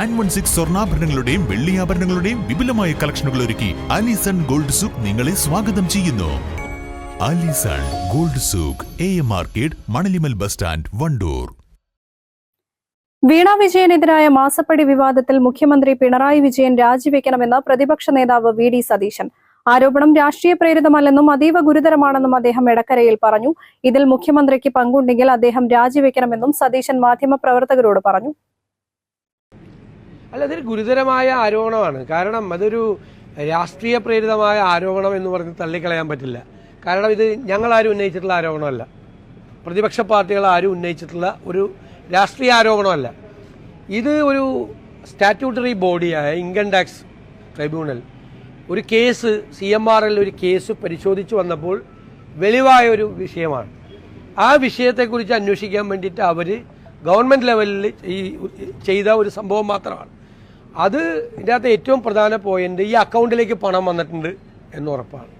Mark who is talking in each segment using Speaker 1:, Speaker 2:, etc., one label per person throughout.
Speaker 1: Nine one six സ്വർണാഭരണങ്ങളുടെയും വെള്ളിയാഭരണങ്ങളുടെയും വിപുലമായ കളക്ഷനുകൾ ഒരുക്കി അലിസൺ ഗോൾഡ് സൂക്ക് നിങ്ങളെ സ്വാഗതം ചെയ്യുന്നു. Alison gold souk A M market Manalimal bus stand Wandoor.
Speaker 2: Veena വിജയനെതിരായ മാസപ്പടി വിവാദത്തിൽ മുഖ്യമന്ത്രി പിണറായി വിജയൻ രാജിവെക്കണമെന്ന് പ്രതിപക്ഷ നേതാവ് വി ഡി സതീശൻ. ആരോപണം രാഷ്ട്രീയ പ്രേരിതമല്ലെന്നും അതീവ ഗുരുതരമാണെന്നും അദ്ദേഹം എടക്കരയിൽ പറഞ്ഞു. ഇതിൽ മുഖ്യമന്ത്രിക്ക് പങ്കുണ്ടെങ്കിൽ അദ്ദേഹം രാജിവെക്കണമെന്നും സതീശൻ മാധ്യമപ്രവർത്തകരോട് പറഞ്ഞു.
Speaker 3: അല്ല അതൊരു ഗുരുതരമായ ആരോപണമാണ്. കാരണം അതൊരു രാഷ്ട്രീയ പ്രേരിതമായ ആരോപണം എന്ന് പറഞ്ഞ് തള്ളിക്കളയാൻ പറ്റില്ല. കാരണം ഇത് ഞങ്ങളാരും ഉന്നയിച്ചിട്ടുള്ള ആരോപണമല്ല. പ്രതിപക്ഷ പാർട്ടികൾ ആരും ഉന്നയിച്ചിട്ടുള്ള ഒരു രാഷ്ട്രീയ ആരോപണമല്ല. ഇത് ഒരു സ്റ്റാറ്റ്യൂട്ടറി ബോഡിയായ ഇൻകം ടാക്സ് ട്രൈബ്യൂണൽ ഒരു case C M R L ഒരു കേസ് പരിശോധിച്ചു വന്നപ്പോൾ വെളിവായ ഒരു വിഷയമാണ്. ആ വിഷയത്തെക്കുറിച്ച് അന്വേഷിക്കാൻ വേണ്ടിയിട്ട് അവർ ഗവൺമെന്റ് ലെവലിൽ ഈ ചെയ്ത ഒരു സംഭവം മാത്രമാണ്. അത് ഇതിന്റെ അകത്ത് ഏറ്റവും പ്രധാന പോയിന്റ് ഈ അക്കൗണ്ടിലേക്ക് പണം വന്നിട്ടുണ്ട് എന്ന് ഉറപ്പാണ്.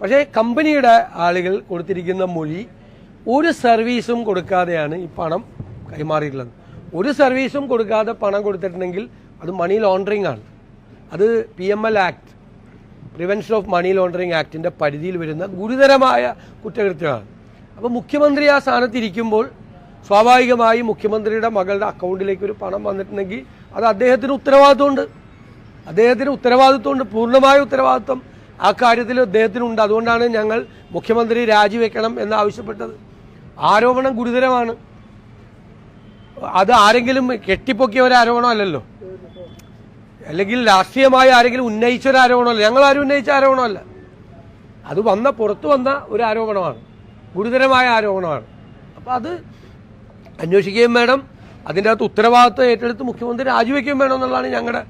Speaker 3: പക്ഷേ കമ്പനിയുടെ ആളുകൾ കൊടുത്തിരിക്കുന്ന മൊഴി ഒരു സർവീസും കൊടുക്കാതെയാണ് ഈ പണം കൈമാറിയിട്ടുള്ളത്. ഒരു സർവീസും കൊടുക്കാതെ പണം കൊടുത്തിട്ടുണ്ടെങ്കിൽ അത് മണി ലോണ്ടറിങ് ആണ്. അത് P M L act prevention of money laundering ആക്ടിന്റെ പരിധിയിൽ വരുന്ന ഗുരുതരമായ കുറ്റകൃത്യമാണ്. അപ്പോൾ മുഖ്യമന്ത്രി ആ സ്ഥാനത്തിരിക്കുമ്പോൾ സ്വാഭാവികമായും മുഖ്യമന്ത്രിയുടെ മകളുടെ അക്കൗണ്ടിലേക്ക് ഒരു പണം വന്നിട്ടുണ്ടെങ്കിൽ അത് അദ്ദേഹത്തിന് ഉത്തരവാദിത്വമുണ്ട്. അദ്ദേഹത്തിന് ഉത്തരവാദിത്വമുണ്ട്. പൂർണമായ ഉത്തരവാദിത്വം ആ കാര്യത്തിൽ അദ്ദേഹത്തിനുണ്ട്. അതുകൊണ്ടാണ് ഞങ്ങൾ മുഖ്യമന്ത്രി രാജിവെക്കണം എന്നാവശ്യപ്പെട്ടത് ആരോപണം ഗുരുതരമാണ്. അത് ആരെങ്കിലും കെട്ടിപ്പൊക്കിയ ഒരു ആരോപണമല്ലല്ലോ അല്ലെങ്കിൽ രാഷ്ട്രീയമായി ആരെങ്കിലും ഉന്നയിച്ച ഒരു ആരോപണമല്ല ഞങ്ങൾ ആരും ഉന്നയിച്ച ആരോപണമല്ല അത് വന്ന പുറത്തു വന്ന ഒരു ആരോപണമാണ്. ഗുരുതരമായ ആരോപണമാണ്. അപ്പോൾ അത് അന്വേഷിക്കുകയും വേണം. അതിന്റെ അകത്ത് ഉത്തരവാദിത്വം ഏറ്റെടുത്ത് മുഖ്യമന്ത്രി രാജിവെക്കുകയും വേണം എന്നുള്ളതാണ് ഞങ്ങളുടെ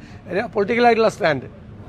Speaker 3: പൊളിറ്റിക്കലായിട്ടുള്ള സ്റ്റാൻഡ്